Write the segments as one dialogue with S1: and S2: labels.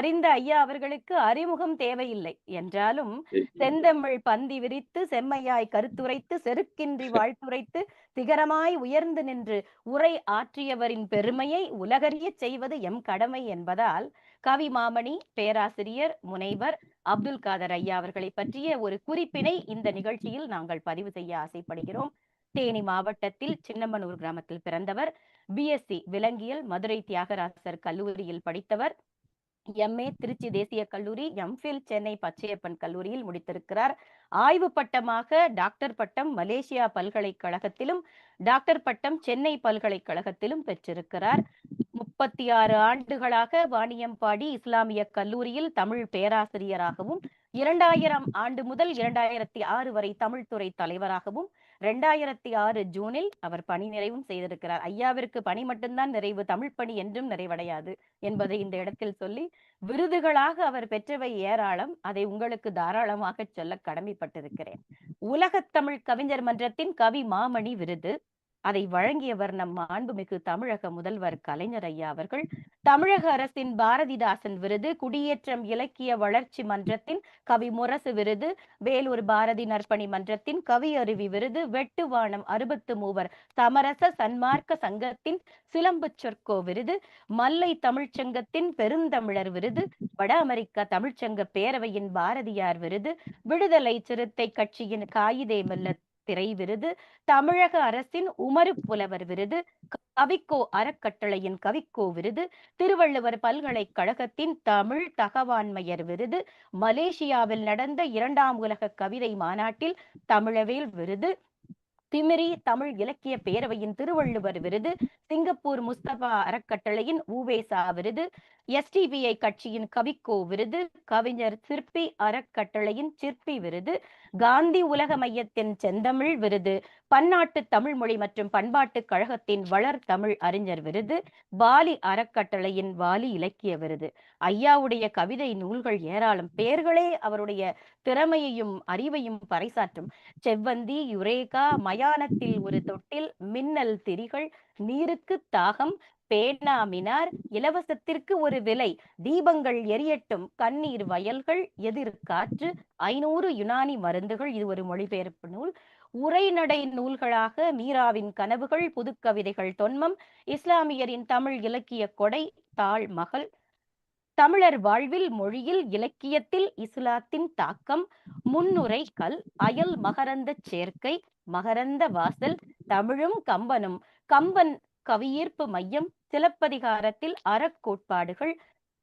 S1: அறிந்த ஐயா அவர்களுக்கு அறிமுகம் தேவையில்லை. என்றாலும் செந்தமிழ் பந்தி விரித்து செம்மையாய் கருத்துரைத்து செருக்கின்றி வாழ்த்துரைத்து சிகரமாய் உயர்ந்து நின்று உரை ஆற்றியவரின் பெருமையை உலகறியச் செய்வது எம் கடமை என்பதால் கவி மாமணி பேராசிரியர் முனைவர் அப்துல் காதர் ஐயா அவர்களை பற்றிய ஒரு குறிப்பினை இந்த நிகழ்ச்சியில் நாங்கள் பதிவு செய்ய ஆசைப்படுகிறோம். தேனி மாவட்டத்தில் சின்னமனூர் கிராமத்தில் பிறந்தவர் பிஎஸ்சி விலங்கியல் மதுரை தியாகராசர் கல்லூரியில் படித்தவர் எம்ஏ திருச்சி தேசிய கல்லூரி எம்ஃபில் சென்னை பச்சையப்பன் கல்லூரியில் முடித்திருக்கிறார். ஆய்வு பட்டமாக டாக்டர் பட்டம் மலேசியா பல்கலைக்கழகத்திலும் டாக்டர் பட்டம் சென்னை பல்கலைக்கழகத்திலும் பெற்றிருக்கிறார். முப்பத்தி ஆறு ஆண்டுகளாக வாணியம்பாடி இஸ்லாமிய கல்லூரியில் தமிழ் பேராசிரியராகவும் இரண்டாயிரம் ஆண்டு முதல் இரண்டாயிரத்தி ஆறு வரை தமிழ்துறை தலைவராகவும் இரண்டாயிரத்தி ஆறு ஜூனில் அவர் பணி நிறைவும் செய்திருக்கிறார். ஐயாவிற்கு பணி மட்டும்தான் நிறைவு தமிழ் பணி என்றும் நிறைவடையாது என்பதை இந்த இடத்தில் சொல்லி விருதுகளாக அவர் பெற்றவை ஏராளம். அதை உங்களுக்கு தாராளமாக சொல்ல கடமைப்பட்டிருக்கிறேன். உலகத் தமிழ் கவிஞர் மன்றத்தின் கவி மாமணி விருது அதை வழங்கியவர் நம் மாண்புமிகு தமிழக முதல்வர் கலைஞர் ஐயா அவர்கள். தமிழக அரசின் பாரதிதாசன் விருது குடியேற்றம் இலக்கிய வளர்ச்சி மன்றத்தின் கவி முரசு விருது வேலூர் பாரதி நற்பணி மன்றத்தின் கவி அருவி விருது வெட்டுவானம் அறுபத்து மூவர் சமரச சன்மார்க்க சங்கத்தின் சிலம்பு சொற்கோ விருது மல்லை தமிழ்ச்சங்கத்தின் பெருந்தமிழர் விருது வட அமெரிக்க தமிழ்ச்சங்க பேரவையின் பாரதியார் விருது விடுதலை சிறுத்தை கட்சியின் காயிதே மெல்ல திரை விருது தமிழக அரசின் உமரு புலவர் விருது கவிக்கோ அறக்கட்டளையின் கவிக்கோ விருது திருவள்ளுவர் பல்கலைக்கழகத்தின் தமிழ் தகவாண்மையர் விருது மலேசியாவில் நடந்த இரண்டாம் உலக கவிதை மாநாட்டில் தமிழவேல் விருது திமிரி தமிழ் இலக்கிய பேரவையின் திருவள்ளுவர் விருது சிங்கப்பூர் முஸ்தபா அறக்கட்டளையின் ஊவேசா விருது எஸ்டிபிஐ கட்சியின் கவிக்கோ விருது கவிஞர் சிற்பி அறக்கட்டளையின் சிற்பி விருது காந்தி உலக மையத்தின் செந்தமிழ் விருது பன்னாட்டு தமிழ் மொழி மற்றும் பண்பாட்டு கழகத்தின் வளர் தமிழ் அறிஞர் விருது வாலி அறக்கட்டளையின் வாலி இலக்கிய விருது. ஐயாவுடைய கவிதை நூல்கள் ஏராளம். பெயர்களே அவருடைய திறமையையும் அறிவையும் பறைசாற்றும். செவ்வந்தி யுரேகா மய மயானத்தில் ஒரு தொட்டில் மின்னல் திரிகள் நீருக்கு தாகம் பேனா மினார் இலவசத்திற்கு ஒரு விலை தீபங்கள் எரியட்டும் கண்ணீர் வயல்கள் எதிர்காற்று ஐநூறு யுனானி மருந்துகள் இது ஒரு மொழிபெயர்ப்பு நூல். உரைநடை நூல்களாக மீராவின் கனவுகள் புதுக்கவிதைகள் தொன்மம் இஸ்லாமியரின் தமிழ் இலக்கிய கொடை தாழ் மகள் தமிழர் வாழ்வில் மொழியில் இலக்கியத்தில் இஸ்லாத்தின் தாக்கம் முன்னுரை கல் அயல் மகரந்த சேர்க்கை மகரந்த வாசல் தமிழும் கம்பனும். கம்பன் கவியீர்ப்பு மையம் சிலப்பதிகாரத்தில் அறக்கோட்பாடுகள்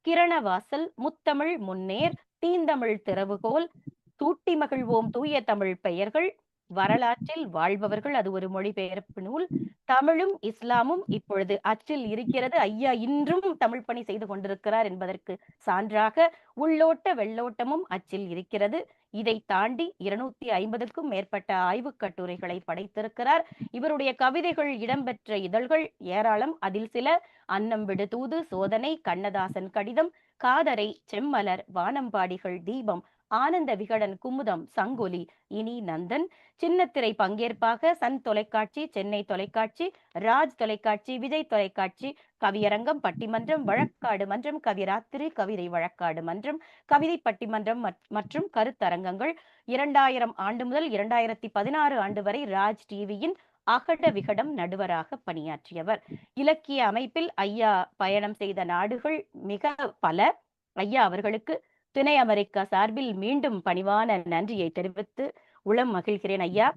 S1: கிரணவாசல் முத்தமிழ் முன்னேர் தீந்தமிழ் திறவுகோல் தூட்டி மகிழ்வோம் தூய தமிழ் பெயர்கள் வரலாற்றில் வாழ்பவர்கள் அது ஒரு மொழிபெயர்ப்பு நூல். தமிழும் இஸ்லாமும் இப்பொழுது அச்சில் இருக்கிறது. ஐயா இன்றும் தமிழ் பணி செய்து கொண்டிருக்கிறார் என்பதற்கு சான்றாக உள்ளோட்ட வெள்ளோட்டமும் அச்சில் இருக்கிறது. இதை தாண்டி இருநூத்தி ஐம்பதுக்கும் மேற்பட்ட ஆய்வுக் கட்டுரைகளை படைத்திருக்கிறார். இவருடைய கவிதைகள் இடம்பெற்ற இதழ்கள் ஏராளம். அதில் சில அன்னம் விடு தூது சோதனை கண்ணதாசன் கடிதம் காதரை செம்மலர் வானம்பாடிகள் தீபம் ஆனந்த விகடன் குமுதம் சங்கொலி இனி நந்தன். சின்னத்திரை பங்கேற்பாக சன் தொலைக்காட்சி சென்னை தொலைக்காட்சி ராஜ் தொலைக்காட்சி விஜய் தொலைக்காட்சி கவியரங்கம் பட்டிமன்றம் வழக்காடு மன்றம் கவிராத்திரி கவிதை வழக்காடு மன்றம் கவிதை பட்டிமன்றம் மற்றும் கருத்தரங்கங்கள். இரண்டாயிரம் ஆண்டு முதல் இரண்டாயிரத்தி பதினாறு ஆண்டு வரை ராஜ் டிவியின் அகட விகடம் நடுவராக பணியாற்றியவர். இலக்கிய அமைப்பில் ஐயா பயணம் செய்த நாடுகள் மிக பல. ஐயா அவர்களுக்கு துணை அமெரிக்கா சார்பில் மீண்டும் பணிவான நன்றியை தெரிவித்து உளம் மகிழ்கிறேன் ஐயா.